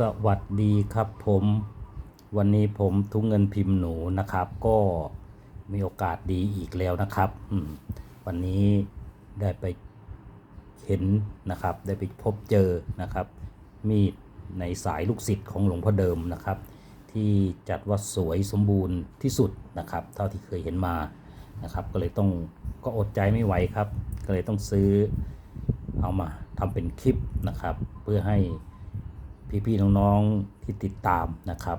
สวัสดีครับผมวันนี้ผมทุงเงินพิมพ์หนูนะครับ ก็มีโอกาสดีอีกแล้วนะครับวันนี้ได้ไปเห็นนะครับ ได้ไปพบเจอนะครับ มีดในสายลูกศิษย์ของหลวงพ่อเดิมนะครับ ที่จัดว่าสวยสมบูรณ์ที่สุดนะครับ เท่าที่เคยเห็นมานะครับ ก็เลยต้องก็อดใจไม่ไหวครับ ก็เลยต้องซื้อเอามาทำเป็นคลิปนะครับ เพื่อให้ พี่ๆน้องๆที่ติดตามนะครับ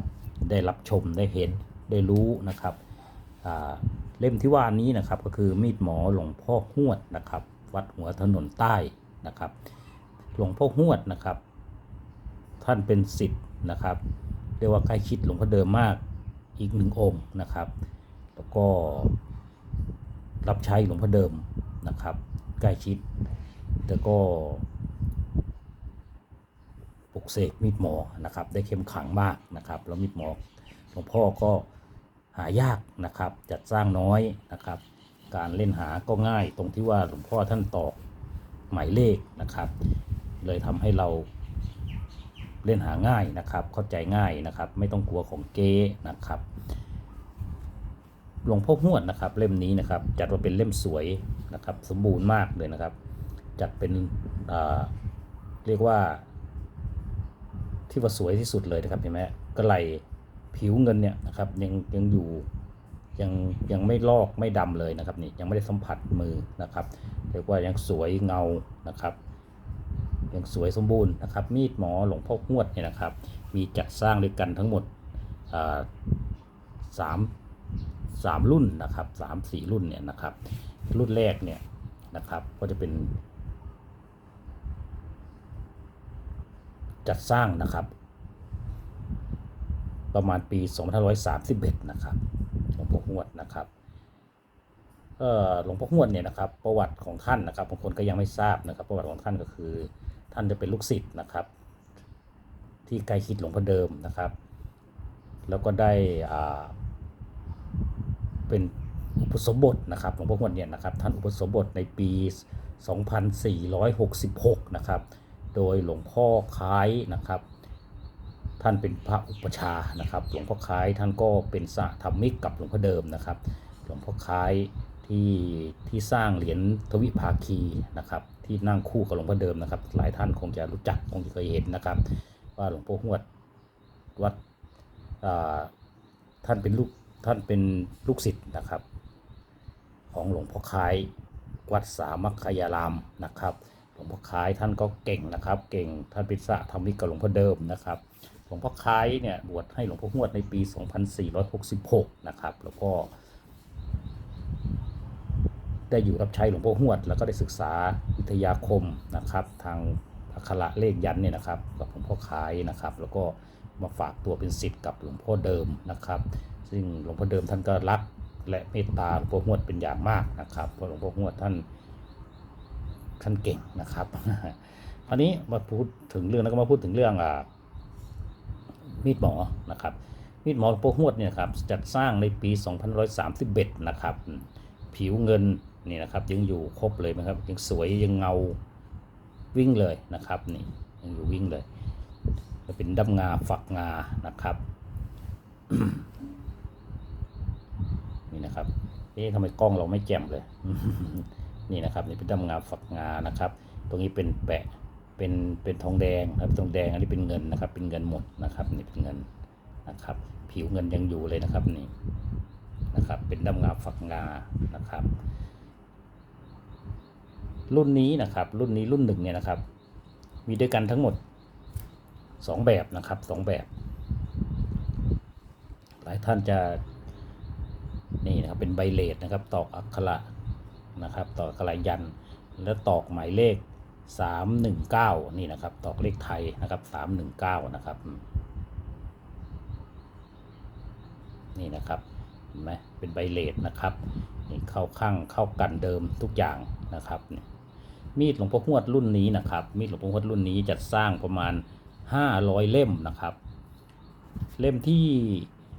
ได้รับชมได้เห็นได้รู้นะครับเล่มที่ว่านี้นะครับก็คือมีดหมอหลวงพ่อหวดนะครับ วัดหัวถนนใต้นะครับ หลวงพ่อหวดนะครับ ท่านเป็นสิทธิ์นะครับเรียกว่าใกล้ชิดหลวงพ่อเดิมมากอีกหนึ่งองค์นะครับ แล้วก็รับใช้หลวงพ่อเดิมนะครับใกล้ชิดแต่ก็ กเสกมีดหมอนะครับ ได้เข้มขลังมากนะครับ แล้วมีดหมอหลวงพ่อก็หายากนะครับ จัดสร้างน้อยนะครับ การเล่นหาก็ง่ายตรงที่ว่าหลวงพ่อท่านตอกหมายเลขนะครับ เลยทำให้เราเล่นหาง่ายนะครับ เข้าใจง่ายนะครับ ไม่ต้องกลัวของเก๊นะครับหลวงพ่อหวดนะครับ เล่มนี้นะครับ จัดว่าเป็นเล่มสวยนะครับ สมบูรณ์มากเลยนะครับ จัดเป็นเรียกว่า ที่ว่าสวยที่สุดเลยนะครับเห็นไหมกระไหลผิวเงินเนี่ยนะครับยังยังอยู่ยังยังไม่ลอกไม่ดำเลยนะครับนี่ยังไม่ได้สัมผัสมือนะครับเรียกว่ายังสวยเงานะครับยังสวยสมบูรณ์นะครับ มีดหมอหลวงพ่อหวดเนี่ยนะครับ มีจัดสร้างด้วยกันทั้งหมดสามสามรุ่นนะครับสามสี่รุ่นเนี่ยนะครับ รุ่นแรกเนี่ยนะครับก็จะเป็น จัดสร้างนะครับ ประมาณปี2531 นะครับหลวงพ่อหวดนะครับเอ่อหลวงพ่อหวดเนี่ยนะครับ ประวัติของท่านนะครับบางคนก็ยังไม่ทราบนะครับ ประวัติของท่านก็คือ ท่านจะเป็นลูกศิษย์นะครับ ที่ใกล้ชิดหลวงพ่อเดิมนะครับ แล้วก็ได้อ่าเป็นอุปสมบทนะครับหลวงพ่อหวดเนี่ยนะครับ ท่านอุปสมบทในปี 2466 นะครับ โดยหลวงพ่อคล้ายนะครับ ท่านเป็นพระอุปชานะครับ หลวงพ่อคล้ายท่านก็เป็นสหธรรมิกกับหลวงพ่อเดิมนะครับ หลวงพ่อคล้ายที่ที่สร้างเหรียญทวิภาคีนะครับ ที่นั่งคู่กับหลวงพ่อเดิมนะครับ หลายท่านคงจะรู้จักคงจะเคยเห็นนะครับ ว่าหลวงพ่อหวดวัดท่านเป็นลูกท่านเป็นลูกศิษย์นะครับ ของหลวงพ่อคล้ายวัดสามัคคยารามนะครับ หลวงพ่อคล้ายท่านก็เก่งนะครับ เก่งท่านเป็นสะธรรมิกกับหลวงพ่อเดิมนะครับ หลวงพ่อคล้ายเนี่ยบวชให้หลวงพ่อหวดในปี 2466 นะครับ แล้วก็ได้อยู่รับใช้หลวงพ่อหวด แล้วก็ได้ศึกษาวิทยาคมนะครับ ทางอักระเลขยันเนี่ยนะครับ กับหลวงพ่อคล้ายนะครับ แล้วก็มาฝากตัวเป็นศิษย์กับหลวงพ่อเดิมนะครับ ซึ่งหลวงพ่อเดิมท่านก็รักและเมตตาหลวงพ่อหวดเป็นอย่างมากนะครับเพราะหลวงพ่อหวดท่าน ท่านเก่งนะครับคราวนี้มาพูดถึงเรื่องแล้วก็มาพูดถึงเรื่องอ่ามีดหมอนะครับมีดหมอหลวงพ่อหวดเนี่ยครับจัดสร้างในปี2531นะครับผิวเงินนี่นะครับยังอยู่ครบเลยนะครับยังสวยยังเงาวิ่งเลยนะครับนี่ยังอยู่วิ่งเลยจะเป็นดำงาฝักงานะครับนี่นะครับเอ๊ะทำไมกล้องเราไม่แจ่มเลย นี่นะครับนี่เป็นดำงาฝักงานะครับ ตรงนี้เป็นแปะเป็นเป็นทองแดงครับทองแดงอันนี้เป็นเงินนะครับ เป็นเงินหมดนะครับนี่เป็นเงินนะครับ ผิวเงินยังอยู่เลยนะครับนี่นะครับ เป็นดำงาฝักงานะครับ รุ่นนี้นะครับ รุ่นนี้รุ่นหนึ่งเนี่ยนะครับ มีด้วยกันทั้งหมดสองแบบนะครับสองแบบ หลายท่านจะนี่นะครับเป็นใบเลดนะครับตอกอักขระ นะครับตอกอักระยันแล้วตอกหมายเลข 319 นี่นะครับ ตอกเลขไทยนะครับ 319 นะครับ นี่นะครับเห็นไหมเป็นใบเลดนะครับนี่เข้าข้างเข้ากันเดิมทุกอย่างนะครับมีดหลวงพ่อหวดรุ่นนี้นะครับ มีดหลวงพ่อหวดรุ่นนี้จัดสร้างประมาณ 500 เล่มนะครับ เล่มที่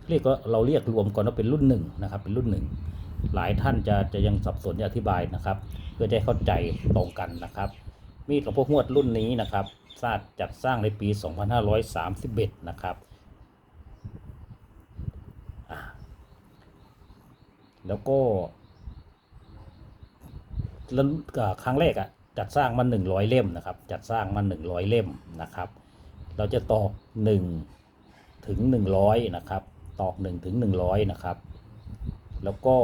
เรียกเราเรียกรวมก่อนว่าเป็นรุ่นหนึ่งนะครับ เป็นรุ่นหนึ่ง หลายท่านจะจะยังสับสนอธิบายนะครับ เพื่อจะเข้าใจตรงกันนะครับ มีดหลวงพ่อหวดรุ่นนี้นะครับสร้างจัดสร้างในปี 2531 นะครับอ่าแล้วก็แล้วครั้งแรกอะจัดสร้างมา100 เล่มนะครับ จัดสร้างมา100 เล่มนะครับ เราจะตอก1ถึง100 นะครับ ตอก1ถึง100 นะครับ แล้วก็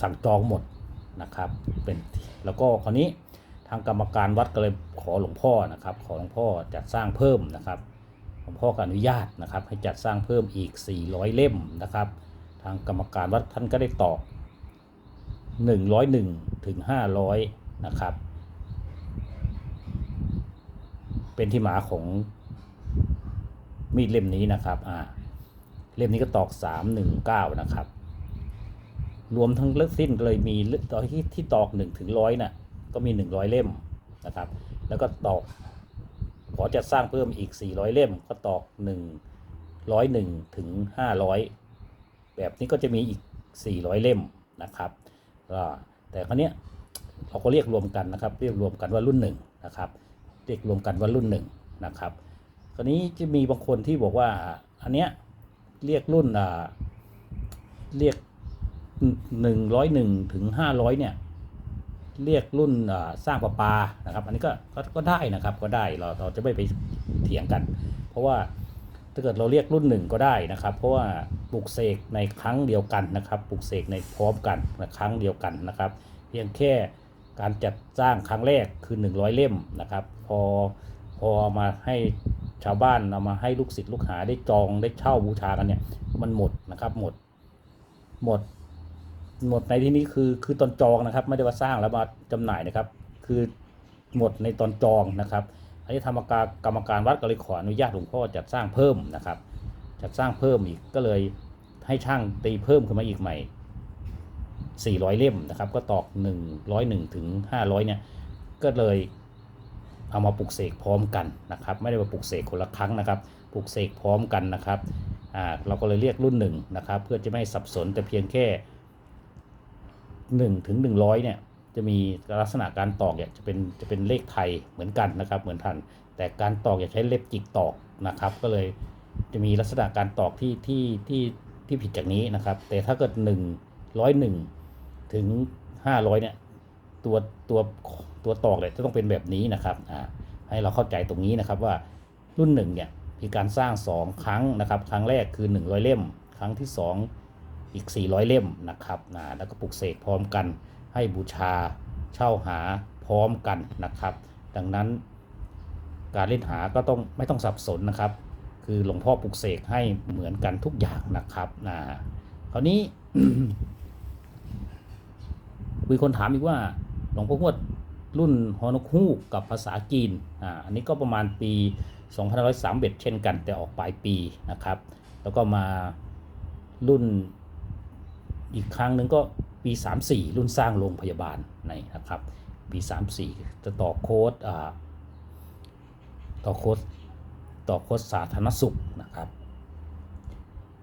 สั่งจองหมดนะครับเป็นแล้วก็คราวนี้ทางกรรมการวัดก็เลยขอหลวงพ่อนะครับ ขอหลวงพ่อจัดสร้างเพิ่มนะครับหลวงพ่อก็อนุญาตนะครับ ให้จัดสร้างเพิ่มอีก 400 เล่มนะครับ ทางกรรมการวัดท่านก็ได้ตอก101ถึง500นะครับ เป็นที่มาของมีดเล่มนี้นะครับอ่าเล่มนี้ก็ตอก 319 นะครับ รวมทั้งเลิกสิ้นเลยมีตอนที่ที่ตอกหนึ่งถึงร้อยน่ะก็มีหนึ่งร้อยเล่มนะครับ แล้วก็ตอกขอจะสร้างเพิ่มอีกสี่ร้อยเล่ม ก็ตอกหนึ่งร้อยหนึ่งถึงห้าร้อยแบบนี้ก็จะมีอีกสี่ร้อยเล่มนะครับก็แต่ครั้นี้ยเราก็เรียกรวมกันนะครับ เรียกรวมกันว่ารุ่นหนึ่งนะครับ เรียกรวมกันว่ารุ่นหนึ่งนะครับ คราวนี้จะมีบางคนที่บอกว่าอันเนี้ยเรียกรุ่นอ่าเรียก หนึ่งร้อยหนึ่งถึงห้าร้อยเนี่ย เรียกรุ่นสร้างประปานะครับ อันนี้ก็ก็ก็ได้นะครับก็ได้เราเราจะไม่ไปเถียงกัน เพราะว่าถ้าเกิดเราเรียกรุ่นหนึ่งก็ได้นะครับ เพราะว่าปลูกเสกในครั้งเดียวกันนะครับปลูกเสกในพร้อมกันนะครั้งเดียวกันนะครับ เพียงแค่การจัดสร้างครั้งแรกคือ 100 เล่มนะครับ พอพอมาให้ชาวบ้านเอามาให้ลูกศิษย์ลูกหาได้จองได้เช่าบูชากันเนี่ยมันหมดนะครับหมด หมด หมดในที่นี้คือคือตอนจองนะครับไม่ได้ว่าสร้างแล้วมาจำหน่ายนะครับ คือหมดในตอนจองนะครับอันนี้ธรรมการกรรมการวัดก็เลยขออนุญาตหลวงพ่อจัดสร้างเพิ่มนะครับ จัดสร้างเพิ่มอีกก็เลยให้ช่างตีเพิ่มขึ้นมาอีกใหม่ 400 เล่มนะครับ ก็ตอก 101ถึง500 เนี่ย ก็เลยเอามาปลุกเสกพร้อมกันนะครับ ไม่ได้มาปลุกเสกคนละครั้งนะครับปลุกเสกพร้อมกันนะครับอ่าเราก็เลยเรียกรุ่นหนึ่งนะครับ เพื่อจะไม่ให้สับสนแต่เพียงแค่ 1ถึง100เนี่ยจะมีลักษณะการตอกเนี่ยจะเป็นจะเป็นเลขไทยเหมือนกันนะครับ เหมือนทัน แต่การตอกอย่าใช้เล็บจิกตอกนะครับ ก็เลยจะมีลักษณะการตอกที่ที่ที่ที่ผิดจากนี้นะครับ แต่ถ้าเกิด1 101 ถึง 500เนี่ยตัวตัวตัวตอกเนี่ยจะต้องเป็นแบบนี้นะครับอ่าให้เราเข้าใจตรงนี้นะครับว่ารุ่นหนึ่งเนี่ยมีการสร้าง 2 ครั้งนะครับ ครั้งแรกคือ 100 เล่ม ครั้งที่ 2 อีก 400 เล่มนะครับนะแล้วก็ปลุกเสกพร้อมกัน ให้บูชาเช่าหาพร้อมกันนะครับ ดังนั้นการเล่นหาก็ต้องไม่ต้องสับสนนะครับ คือหลวงพ่อปลุกเสกให้เหมือนกันทุกอย่างนะครับนะคราวนี้มีคนถามอีกว่าหลวงพ่อหวดรุ่นฮอนกฮูกกับภาษาจีนอ่าอันนี้ก็ประมาณปี2531เช่นกันแต่ออกปลายปีนะครับ แล้วก็มารุ่น อีกครั้งหนึ่งก็ปี 34 รุ่นสร้างโรงพยาบาลในนะครับ ปี 34 จะต่อโค้ดต่อโค้ดต่อโค้ดสาธารณสุขนะครับ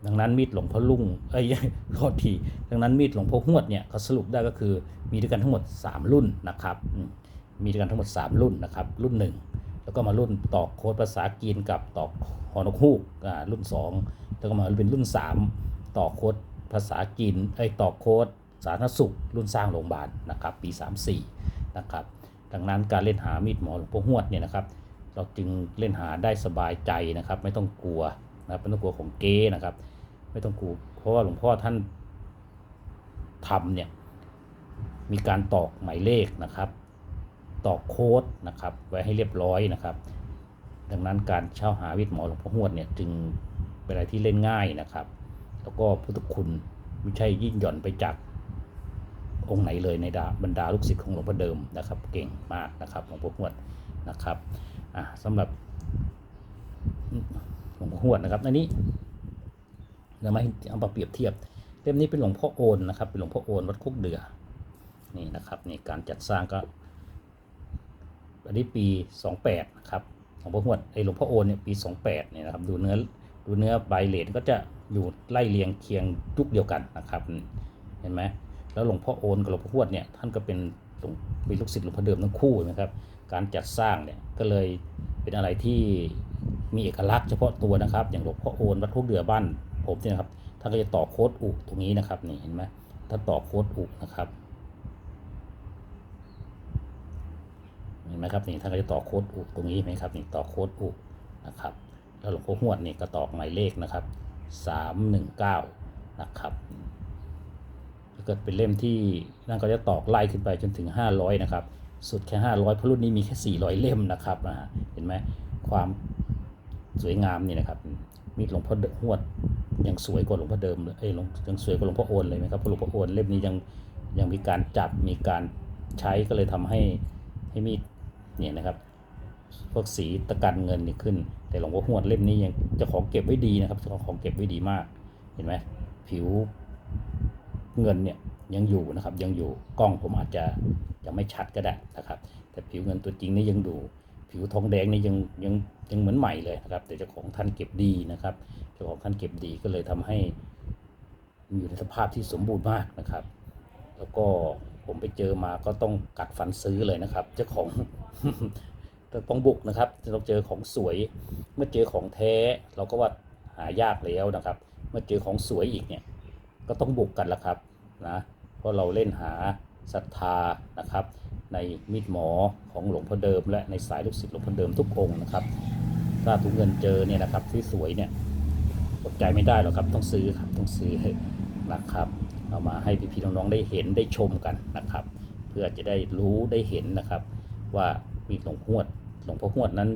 ดังนั้นมีดหลวงพ่อลุงเอ้ยโทษทีดังนั้นมีดหลวงพ่อหวดเนี่ยเขาสรุปได้ก็คือมีด้วยกันทั้งหมด 3 รุ่นนะครับ มีด้วยกันทั้งหมด 3 รุ่นนะครับ รุ่น 1 แล้วก็มารุ่นต่อโค้ดภาษาจีนกับต่อฮอนกฮูกอ่รุ่น 2 แล้วก็มาเป็นรุ่น 3 ต่อโค้ด ภาษาจีนไอ้ต่อโค้ดสาธารณสุข รุ่นสร้างโรงพยาบาลนะครับปี 34นะครับดังนั้นการเล่นหามีดหมอหลวงพ่อหวดเนี่ยนะครับเราจึงเล่นหาได้สบายใจนะครับ ไม่ต้องกลัวนะครับไม่ต้องกลัวของเก๊นะครับ ไม่ต้องกลัวเพราะว่าหลวงพ่อท่านทำเนี่ยมีการตอกหมายเลขนะครับ ตอกโค้ดนะครับไว้ให้เรียบร้อยนะครับ ดังนั้นการเช่าหาวิทย์หมอหลวงพ่อหวดเนี่ยจึงเป็นอะไรที่เล่นง่ายนะครับ แล้วก็พุทธคุณไม่ใช่ยิ่งหย่อนไปจากองค์ไหนเลยในดาบรรดาลูกศิษย์ของหลวงพ่อเดิมนะครับ เก่งมากนะครับหลวงพ่อหวดนะครับอะสำหรับหลวงพ่อหวดนะครับอันนี้เรามาเอามาเปรียบเทียบเล่มนี้เป็นหลวงพ่อโอนนะครับเป็นหลวงพ่อโอนวัดคุกเดือนี่นะครับนี่การจัดสร้างก็อันนี้ปี 28นะครับหลวงพ่อหวดไอหลวงพ่อโอนเนี่ยปี 28เนี่ยนะครับดูเนื้อดูเนื้อใบเลนก็จะ อยู่ไล่เรียงเคียงยุคเดียวกันนะครับเห็นไหมแล้วหลวงพ่อโอนกับหลวงพ่อหวดเนี่ยท่านก็เป็นหลวงเป็นลูกศิษย์หลวงพ่อเดิมทั้งคู่นะครับ การจัดสร้างเนี่ยก็เลยเป็นอะไรที่มีเอกลักษณ์เฉพาะตัวนะครับ อย่างหลวงพ่อโอนวัดทุกเดือบ้านผมเนี่ยนะครับท่านก็จะต่อโค้ดอุตรงนี้นะครับนี่เห็นไหมถ้าต่อโค้ดอุนะครับเห็นไหมครับนี่ท่านก็จะต่อโค้ดอุตรงนี้เห็นไหมครับนี่ต่อโค้ดอุนะครับ แล้วหลวงพ่อหวดนี่ก็ตอกหมายเลขนะครับ สามหนึ่งเก้านะครับถ้าเกิดเป็นเล่มที่นั่นก็จะตอกไล่ขึ้นไปจนถึง 500 นะครับ สุดแค่ 500 เพราะรุ่นนี้มีแค่ 400 เล่มนะครับอ่าเห็นไหมความสวยงามนี่นะครับ มีดหลวงพ่อหวดยังสวยกว่าหลวงพ่อเดิมเลยเอ้ยยังสวยกว่าหลวงพ่อโอนเลยไหมครับเพราะหลวงพ่อโอนเล่มนี้ยังยังมีการจับมีการใช้ก็เลยทำให้ให้มีดเนี่ยนะครับ พวกสีตะกันเงินนี่ขึ้น แต่หลวงพ่อหวดเล่มนี้ยังเจ้าของเก็บไว้ดีนะครับเจ้าของเก็บไว้ดีมาก เห็นไหมผิวเงินเนี่ยยังอยู่นะครับ ยังอยู่กล้องผมอาจจะยังไม่ชัดก็ได้นะครับ แต่ผิวเงินตัวจริงนี่ยังดู ผิวทองแดงนี่ยังยังยังเหมือนใหม่เลยนะครับ แต่เจ้าของท่านเก็บดีนะครับเจ้าของท่านเก็บดีก็เลยทำให้มีอยู่ในสภาพที่สมบูรณ์มากนะครับ แล้วก็ผมไปเจอมาก็ต้องกัดฟันซื้อเลยนะครับ เจ้าของ ต้องบุกนะครับเราเจอของสวย เมื่อเจอของแท้เราก็ว่าหายากแล้วนะครับ เมื่อเจอของสวยอีกเนี่ยก็ต้องบุกกันละครับนะเพราะเราเล่นหาศรัทธานะครับ ในมีดหมอของหลวงพ่อเดิม และในสายลูกศิษย์หลวงพ่อเดิมทุกองนะครับ ถ้าถุงเงินเจอเนี่ยนะครับที่สวยเนี่ยอดใจไม่ได้หรอกครับต้องซื้อครับต้องซื้อนะครับเอามาให้พี่ๆน้องๆได้เห็นได้ชมกันนะครับ เพื่อจะได้รู้ได้เห็นนะครับ ว่ามีหลวงพ่อหวด หลวงพ่อหวดนั้น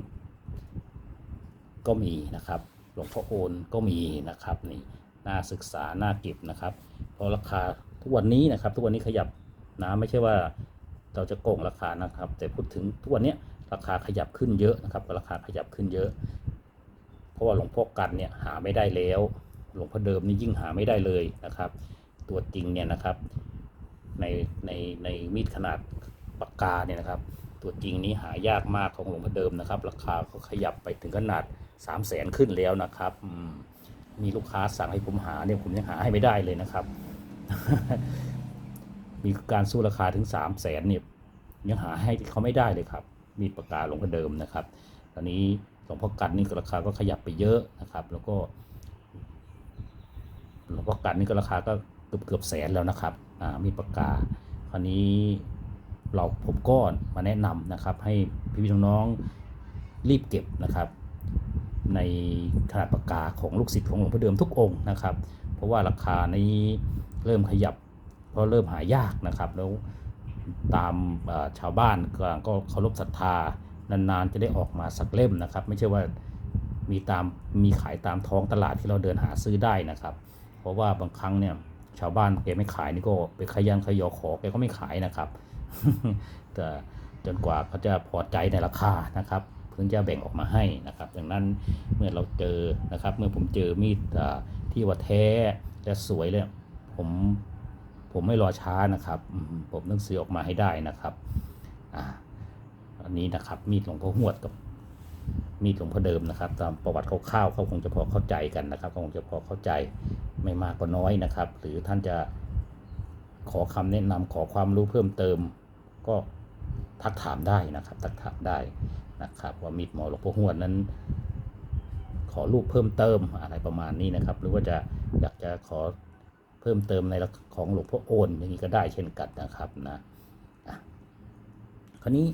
ก็มีนะครับ หลวงพ่อโอนก็มีนะครับนี่น่าศึกษาน่าเก็บนะครับ เพราะราคาทุกวันนี้นะครับ ทุกวันนี้ขยับนะไม่ใช่ว่าเราจะโกงราคานะครับ แต่พูดถึงทุกวันนี้ราคาขยับขึ้นเยอะนะครับราคาขยับขึ้นเยอะ เพราะว่าหลวงพ่อกันเนี่ยหาไม่ได้แล้ว หลวงพ่อเดิมนี่ยิ่งหาไม่ได้เลยนะครับ ตัวจริงเนี่ยนะครับ ในในในมีดขนาดปากกาเนี่ยนะครับ ตัวจริงนี้หายากมากของหลวงพ่อเดิมนะครับ ราคาก็ขยับไปถึงขนาด3 0 0แสนขึ้นแล้วนะครับมีลูกค้าสั่งให้ผมหาเนี่ยผมยังหาให้ไม่ได้เลยนะครับ มีการสู้ราคาถึง 3 0 0แสนเนี่ยยังหาให้เขาไม่ได้เลยครับ มีปากกาหลวงพ่อเดิมนะครับ ตอนนี้หลวงพ่อกันนี่ราคาก็ขยับไปเยอะนะครับ แล้วก็หลวงพ่อกันนี่ก็ราคาก็เกือบเกือบแสนแล้วนะครับ อ่า มีปากกาศคราวนี้ เราผมก็มาแนะนำนะครับ ให้พี่ๆน้องๆรีบเก็บนะครับ ในขนาดปากกาของลูกศิษย์ของหลวงพ่อเดิมทุกองค์นะครับ เพราะว่าราคานี้เริ่มขยับ เพราะเริ่มหายากนะครับ แล้วตามชาวบ้านก็ก็เคารพศรัทธานานๆจะได้ออกมาสักเล่มนะครับ ไม่ใช่ว่ามีตามมีขายตามท้องตลาดที่เราเดินหาซื้อได้นะครับ เพราะว่าบางครั้งเนี่ย ชาวบ้านแกไม่ขายนี่ก็ไปขยันขยอขอแกก็ไม่ขายนะครับ แต่จนกว่าเขาจะพอใจในราคานะครับถึงจะแบ่งออกมาให้นะครับ ดังนั้นเมื่อเราเจอนะครับ เมื่อผมเจอมีดที่ว่าแท้และสวยเลยผมผมไม่รอช้านะครับ ผมต้องซื้อออกมาให้ได้นะครับ อ่าอันนี้นะครับมีดหลวงพ่อหวดกับ มีดหลวงพ่อเดิมนะครับ ตามประวัติคร่าวๆเขาคงจะพอเข้าใจกันนะครับเขาคงจะพอเข้าใจไม่มากก็น้อยนะครับ หรือท่านจะขอคำแนะนำขอความรู้เพิ่มเติม ก็ทักถามได้นะครับทักถามได้นะครับ ว่ามีดหมอหลวงพ่อหวดนั้น ขอรูปเพิ่มเติมอะไรประมาณนี้นะครับ หรือว่าจะอยากจะขอเพิ่มเติมในของหลวงพ่อโอนอย่างนี้ก็ได้เช่นกันนะครับนะอะคราวนี้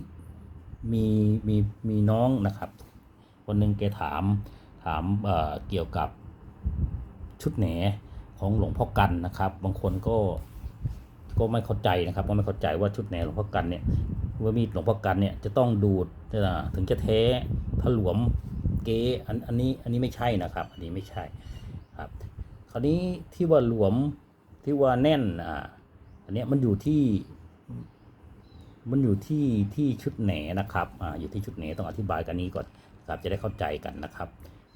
มีมีมีน้องนะครับ คนหนึ่งแกถามถามเเกี่ยวกับชุดแหนของหลวงพ่อกันนะครับ บางคนก็ก็ไม่เข้าใจนะครับก็ไม่เข้าใจว่าชุดแหนหลวงพ่อกันเนี่ยว่ามีดหลวงพ่อกันเนี่ยจะต้องดูดถึงจะแท้ถลวมเก๊อันอันนี้อันนี้ไม่ใช่นะครับ อันนี้ไม่ใช่ครับ คราวนี้ที่ว่าหลวมที่ว่าแน่นอ่าอันเนี้ยมันอยู่ที่ มันอยู่ที่ที่ชุดแหนนะครับอ่าอยู่ที่ชุดแหนต้องอธิบายกันนี้ก่อนครับจะได้เข้าใจกันนะครับ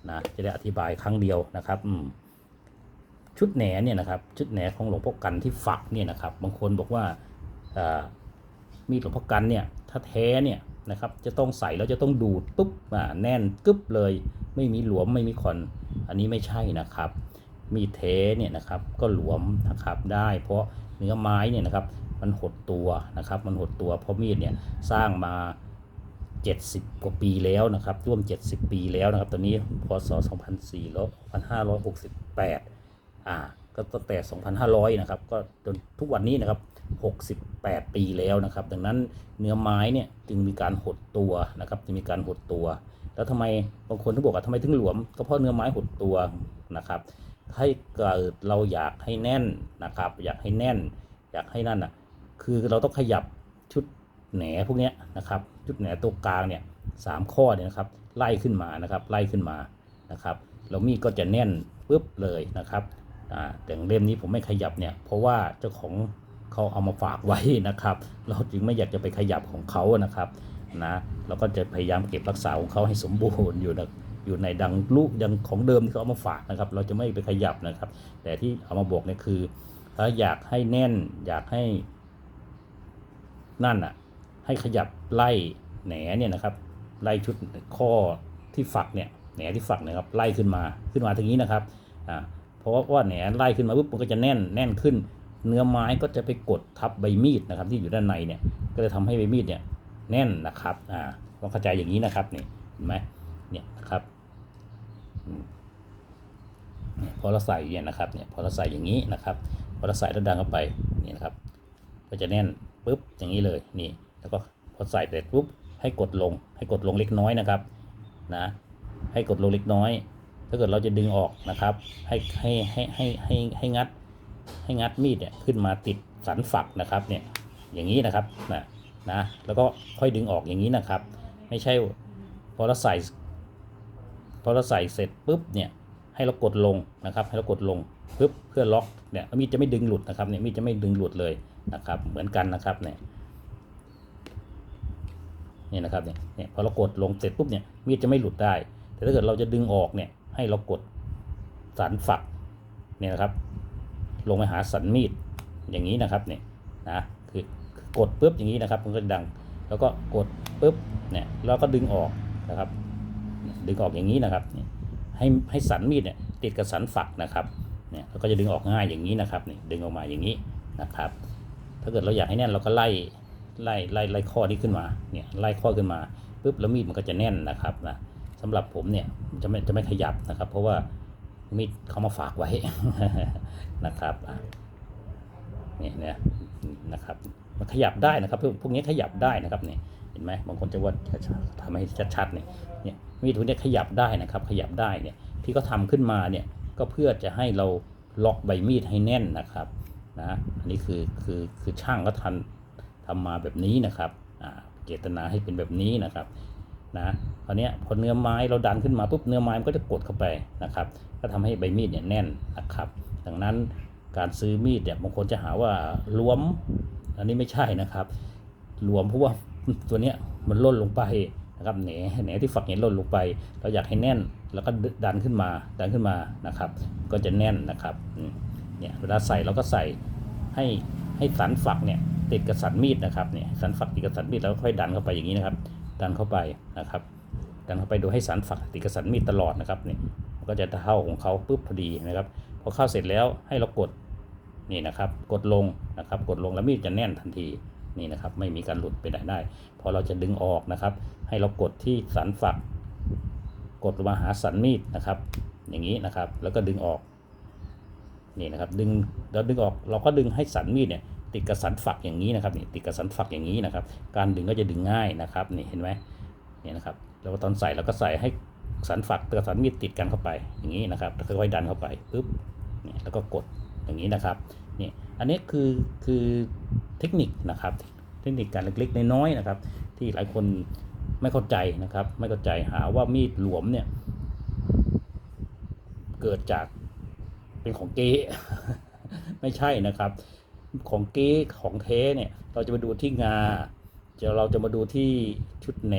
นะจะได้อธิบายครั้งเดียวนะครับอืมชุดแหนเนี่ยนะครับชุดแหนของหลวงพ่อกันที่ฝักเนี่ยนะครับ บางคนบอกว่าอ่ามีดหลวงพ่อกันเนี่ยถ้าแท้เนี่ยนะครับจะต้องใส่แล้วจะต้องดูดปุ๊บอ่าแน่นกึ๊บเลย ไม่มีหลวมไม่มีคอนอันนี้ไม่ใช่นะครับ มีดแท้เนี่ยนะครับก็หลวมนะครับได้เพราะเนื้อไม้เนี่ยนะครับ มันหดตัวนะครับ มันหดตัวเพราะมีดเนี่ยสร้างมา 70 กว่าปีแล้วนะครับร่วม 70 ปีแล้วนะครับ ตอนนี้พศ2568อ่าก็ตั้งแต่ 2,500 นะครับ ก็จนทุกวันนี้นะครับ 68 ปีแล้วนะครับ ดังนั้นเนื้อไม้เนี่ยจึงมีการหดตัวนะครับ จึงมีการหดตัว แล้วทำไมบางคนที่บอกว่าทำไมถึงหลวม ก็เพราะเนื้อไม้หดตัวนะครับ ให้เกิดเราอยากให้แน่นนะครับ อยากให้แน่น อยากให้นั่นอะ คือเราต้องขยับชุดแหนพวกนี้นะครับ ชุดแหนตัวกลางเนี่ยสามข้อเนี่ยนะครับ ไล่ขึ้นมานะครับ ไล่ขึ้นมานะครับแล้วมีดก็จะแน่นปุ๊บเลยนะครับอ่าแต่เล่มนี้ผมไม่ขยับเนี่ย เพราะว่าเจ้าของเขาเอามาฝากไว้นะครับ เราจึงไม่อยากจะไปขยับของเขานะครับนะเราก็จะพยายามเก็บรักษาของเขาให้สมบูรณ์อยู่นะอยู่ในดังลูกดังของเดิมที่เขาเอามาฝากนะครับ เราจะไม่ไปขยับนะครับ แต่ที่เอามาบอกเนี่ยคือ ถ้าอยากให้แน่นอยากให้ นั่นอะ ให้ขยับไล่แหนเนี่ยนะครับ ไล่ชุดข้อที่ฝักเนี่ยแหนที่ฝักเนะครับไล่ขึ้นมาขึ้นมาทางนี้นะครับอ่าเพราะว่าแหนไล่ขึ้นมาปุ๊บมันก็จะแน่นแน่นขึ้น เนื้อไม้ก็จะไปกดทับใบมีดนะครับ ที่อยู่ด้านในเนี่ยก็จะทำให้ใบมีดเนี่ยแน่นนะครับอ่าต้องเข้าใจอย่างนี้นะครับนี่เห็นไหมเนี่ยนะครับอืมเนี่ยพอเราใส่เนี่ยนะครับเนี่ยพอเราใส่อย่างนี้นะครับ พอเราใส่แล้วดันเข้าไปนี่นะครับ ก็จะแน่น ปุ๊บอย่างนี้เลยนี่ แล้วก็พอใส่เสร็จปุ๊บให้กดลง ให้กดลงเล็กน้อยนะครับนะให้กดลงเล็กน้อย ถ้าเกิดเราจะดึงออกนะครับ ให้ให้ให้ให้ให้ให้งัด ให้งัดมีดเนี่ยขึ้นมาติดสันฝักนะครับเนี่ยอย่างนี้นะครับนะนะแล้วก็ค่อยดึงออกอย่างนี้นะครับ ไม่ใช่พอเราใส่พอเราใส่เสร็จปุ๊บเนี่ยให้เรากดลงนะครับ ให้เรากดลง ปุ๊บเพื่อล็อกเนี่ยมีดจะไม่ดึงหลุดนะครับเนี่ยมีดจะไม่ดึงหลุดเลยนะครับ เหมือนกันนะครับเนี่ยนี่นะครับเนี่ยเนี่ยพอเรากดลงเสร็จปุ๊บเนี่ยมีดจะไม่หลุดได้ แต่ถ้าเกิดเราจะดึงออกเนี่ยให้เรากดสันฝักเนี่ยนะครับ ลงไปหาสันมีดอย่างนี้นะครับเนี่ยนะคือกดปุ๊บอย่างนี้นะครับมันก็จะดัง แล้วก็กดปุ๊บเนี่ยแล้วก็ดึงออกนะครับ ดึงออกอย่างนี้นะครับให้ให้สันมีดเนี่ยติดกับสันฝักนะครับ เนี่ยแล้วก็จะดึงออกง่ายอย่างนี้นะครับนี่ดึงออกมาอย่างนี้นะครับ ถ้าเกิดเราอยากให้แน่นเราก็ไล่ไล่ไล่ไล่ข้อนี้ขึ้นมาเนี่ยไล่ข้อขึ้นมาปุ๊บแล้วมีดมันก็จะแน่นนะครับนะสำหรับผมเนี่ยจะไม่จะไม่ขยับนะครับ เพราะว่ามีดเขามาฝากไว้นะครับอะเนี่ยเนี่ยนะครับมันขยับได้นะครับพวกพวกนี้ขยับได้นะครับเนี่ยเห็นไหมบางคนจะว่าทำให้ชัดๆเนี่ยเนี่ยมีดพวกนี้ขยับได้นะครับ ขยับได้เนี่ยที่เขาทาขึ้นมาเนี่ย ก็เพื่อจะให้เราล็อกใบมีดให้แน่นนะครับนะอันนี้คือคือคือช่างก็ทันทำมาแบบนี้นะครับเจตนาให้เป็นแบบนี้นะครับนะคราวนี้พอเนื้อไม้เราดันขึ้นมาปุ๊บเนื้อไม้มันก็จะกดเข้าไปนะครับก็ทำให้ใบมีดเนี่ยแน่นนะครับ ดังนั้นการซื้อมีดเนี่ยบางคนจะหาว่าหลวม อันนี้ไม่ใช่นะครับหลวมเพราะว่าตัวเนี้ยมันล่นลงไป นะครับแหนแหนที่ฝักเนี่ยล่นลงไป เราอยากให้แน่นแล้วก็ดันขึ้นมาดันขึ้นมานะครับ ก็จะแน่นนะครับเนี่ยเวลาใส่เราก็ใส่ให้ให้สันฝักเนี่ยติดกับสันมีดนะครับเนี่ยสันฝักติดกับสันมีดแล้วค่อยดันเข้าไปอย่างนี้นะครับ ดันเข้าไปนะครับ ดันเข้าไปโดยให้สันฝักติดกับสันมีดตลอดนะครับเนี่ยก็จะเท่าของเขาปุ๊บพอดีนะครับพอเข้าเสร็จแล้วให้เรากดนี่นะครับ กดลงนะครับ กดลงแล้วมีดจะแน่นทันทีนี่นะครับ ไม่มีการหลุดไปไหนได้พอเราจะดึงออกนะครับ ให้เรากดที่สันฝัก กดลงมาหาสันมีดนะครับ อย่างนี้นะครับ แล้วก็ดึงออก นี่นะครับ ดึงเราดึงออก เราก็ดึงให้สันมีดเนี่ยติดกับสันฝักอย่างนี้นะครับ นี่ติดกับสันฝักอย่างนี้นะครับ การดึงก็จะดึงง่ายนะครับ นี่เห็นไหมนี่นะครับ แล้วตอนใส่เราก็ใส่ให้สันฝักกับสันมีดติดกันเข้าไป อย่างนี้นะครับแล้วค่อยๆดันเข้าไปปุ๊บนี่แล้วก็กดอย่างนี้นะครับ นี่ อันนี้คือคือเทคนิคนะครับ เทคนิคการเล็กๆน้อยๆนะครับ ที่หลายคน ไม่เข้าใจนะครับ ไม่เข้าใจหาว่ามีดหลวมเนี่ย เกิดจากเป็นของเก๊ไม่ใช่นะครับ ของเก๊ของเทเนี่ย เราจะมาดูที่งาจะเราจะมาดูที่ชุดแหน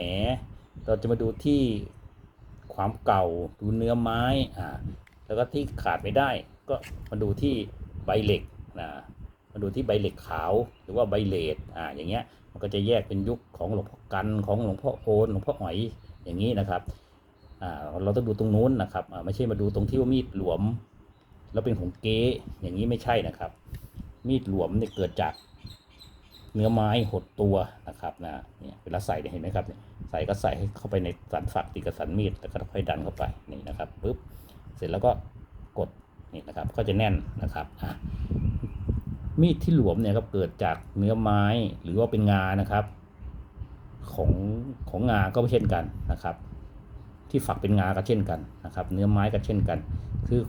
เราจะมาดูที่ความเก่าดูเนื้อไม้อ่าแล้วก็ที่ขาดไม่ได้ ก็มาดูที่ใบเหล็กนะมาดูที่ใบเหล็กขาวหรือว่าใบเลดอ่าอย่างเงี้ย มันก็จะแยกเป็นยุคของหลวงพ่อกันของหลวงพ่อโอนหลวงพ่ออ๋อยอย่างนี้นะครับเราต้องดูตรงนู้นนะครับไม่ใช่มาดูตรงที่ว่ามีดหลวม แล้วเป็นของเก๊อย่างนี้ไม่ใช่นะครับ มีดหลวมเนี่ยเกิดจากเนื้อไม้หดตัวนะครับนะเนี่ยเวลาใส่เนี่ยเห็นไหมครับเนี่ยใส่ก็ใส่ให้เข้าไปในสันฝักติดกับสันมีดแล้วก็ค่อยดันเข้าไปนี่นะครับปุ๊บเสร็จแล้วก็กดนี่นะครับก็จะแน่นนะครับอะ มีดที่หลวมเนี่ยก็เกิดจากเนื้อไม้หรือว่าเป็นงานะครับ ของของงาก็เช่นกันนะครับ ที่ฝักเป็นงาก็เช่นกันนะครับ เนื้อไม้ก็เช่นกัน คือ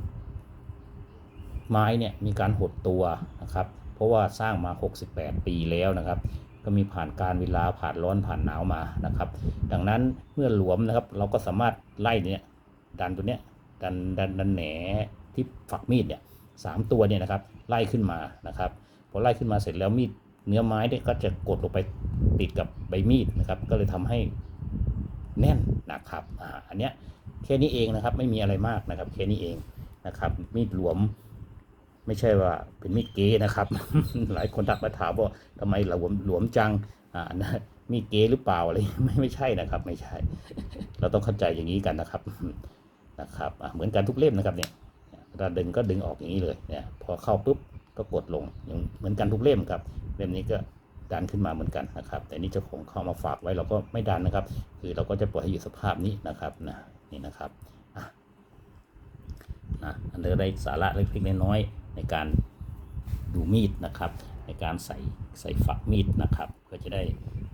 ไม้เนี่ยมีการหดตัวนะครับ เพราะว่าสร้างมา 68 ปีแล้วนะครับ ก็มีผ่านการเวลาผ่านร้อนผ่านหนาวมานะครับ ดังนั้นเมื่อหลวมนะครับ เราก็สามารถไล่เนี่ยดันตัวเนี้ยดันดันดันแหนที่ฝักมีดเนี่ย สามตัวเนี่ยนะครับไล่ขึ้นมานะครับพอไล่ขึ้นมาเสร็จแล้วมีดเนื้อไม้เนี่ยก็จะกดลงไปติดกับใบมีดนะครับ ก็เลยทำให้แน่นนะครับอ่าอันเนี้ยแค่นี้เองนะครับไม่มีอะไรมากนะครับ แค่นี้เองนะครับ มีดหลวม ไม่ใช่ว่าเป็นมีดเก๋นะครับ หลายคนทักมาถามว่าทำไมหลวมหลวมจังอ่านะมีดเก๋หรือเปล่าอะไรไม่ไม่ใช่นะครับ ไม่ใช่ เราต้องเข้าใจอย่างนี้กันนะครับนะครับเหมือนกันทุกเล่มนะครับเนี่ย เราดึงก็ดึงออกอย่างนี้เลยเนี่ยพอเข้าปุ๊บก็กดลงอย่างเหมือนกันทุกเล่มครับเล่มนี้ก็ดันขึ้นมาเหมือนกันนะครับ แต่นี่เจ้าของเข้ามาฝากไว้เราก็ไม่ดันนะครับ คือเราก็จะปล่อยให้อยู่สภาพนี้นะครับนะนี่นะครับอะนะอันเดอร์ได้สาระเล็กๆน้อยๆในการดูมีดนะครับ ในการใส่ใส่ฝักมีดนะครับเพื่อจะได้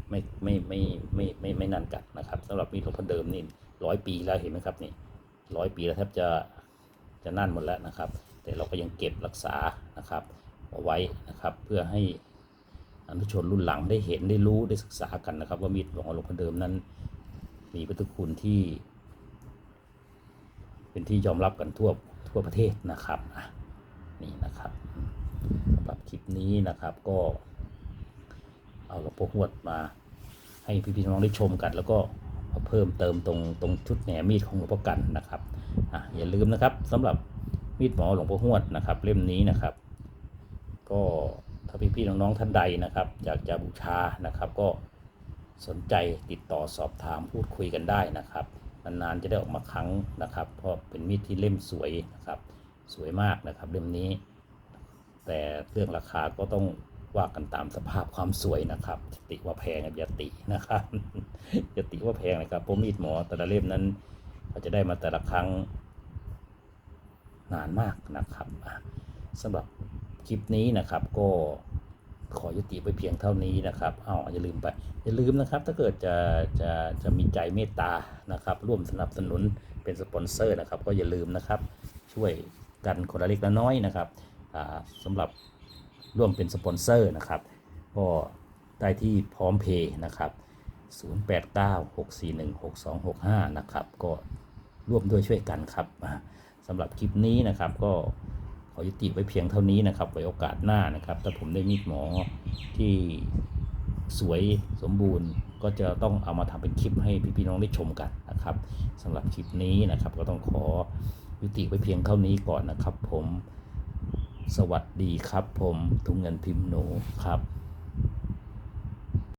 ไม่ไม่ไม่ไม่ไม่ไม่นั่นกันนะครับสำหรับมีดหลวงพ่อเดิมนี่ร้อยปีแล้วเห็นไหมครับนี่ร้อยปีแล้วแทบจะ จะนั่นหมดแล้วนะครับ แต่เราก็ยังเก็บรักษานะครับเอาไว้นะครับเพื่อให้อนุชนรุ่นหลังได้เห็นได้รู้ได้ศึกษากันนะครับ ว่ามีดของหลวงพ่อเดิมนั้น มีพุทธคุณที่ เป็นที่ยอมรับกันทั่วทั่วประเทศนะครับนี่นะครับสำหรับคลิปนี้นะครับก็ เอาหลวงพ่อหวดมาให้พี่ๆน้องๆได้ชมกันแล้วก็ เพิ่มเติมตรงตรงชุดแหนมีดของหลวงพ่อกันนะครับอะอย่าลืมนะครับสำหรับมีดหมอหลวงพ่อหวดนะครับ เล่มนี้นะครับ ก็ถ้าพี่ๆน้องๆท่านใดนะครับ อยากจะบูชานะครับ ก็สนใจติดต่อสอบถามพูดคุยกันได้นะครับนานๆจะได้ออกมาครั้งนะครับ เพราะเป็นมีดที่เล่มสวยนะครับ สวยมากนะครับเล่มนี้ แต่เรื่องราคาก็ต้อง ว่ากันตามสภาพความสวยนะครับติว่าแพงอย่าตินะครับยติว่าแพงนะครับเพราะมีดหมอแต่ละเล่มนั้นเขาจะได้มาแต่ละครั้งนานมากนะครับสำหรับคลิปนี้นะครับก็ขอยุติไปเพียงเท่านี้นะครับเอาอย่าลืมไป อย่าลืมนะครับ ถ้าเกิดจะจะจะมีใจเมตตานะครับ ร่วมสนับสนุนเป็นสปอนเซอร์นะครับ ก็อย่าลืมนะครับ ช่วยกันคนละเล็กละน้อยนะครับอ่าสำหรับ ร่วมเป็นสปอนเซอร์นะครับ ก็ได้ที่พร้อมเพย์นะครับ 0896416265 นะครับ ก็ร่วมด้วยช่วยกันครับสำหรับคลิปนี้นะครับก็ขอยุติไว้เพียงเท่านี้นะครับไว้โอกาสหน้านะครับ ถ้าผมได้มีดหมอที่สวยสมบูรณ์ก็จะต้องเอามาทำเป็นคลิปให้พี่ๆน้องได้ชมกันนะครับสำหรับคลิปนี้นะครับ ก็ต้องขอยุติไว้เพียงเท่านี้ก่อนนะครับ ผม สวัสดีครับผมทุงเงินพิมพ์หนูครับ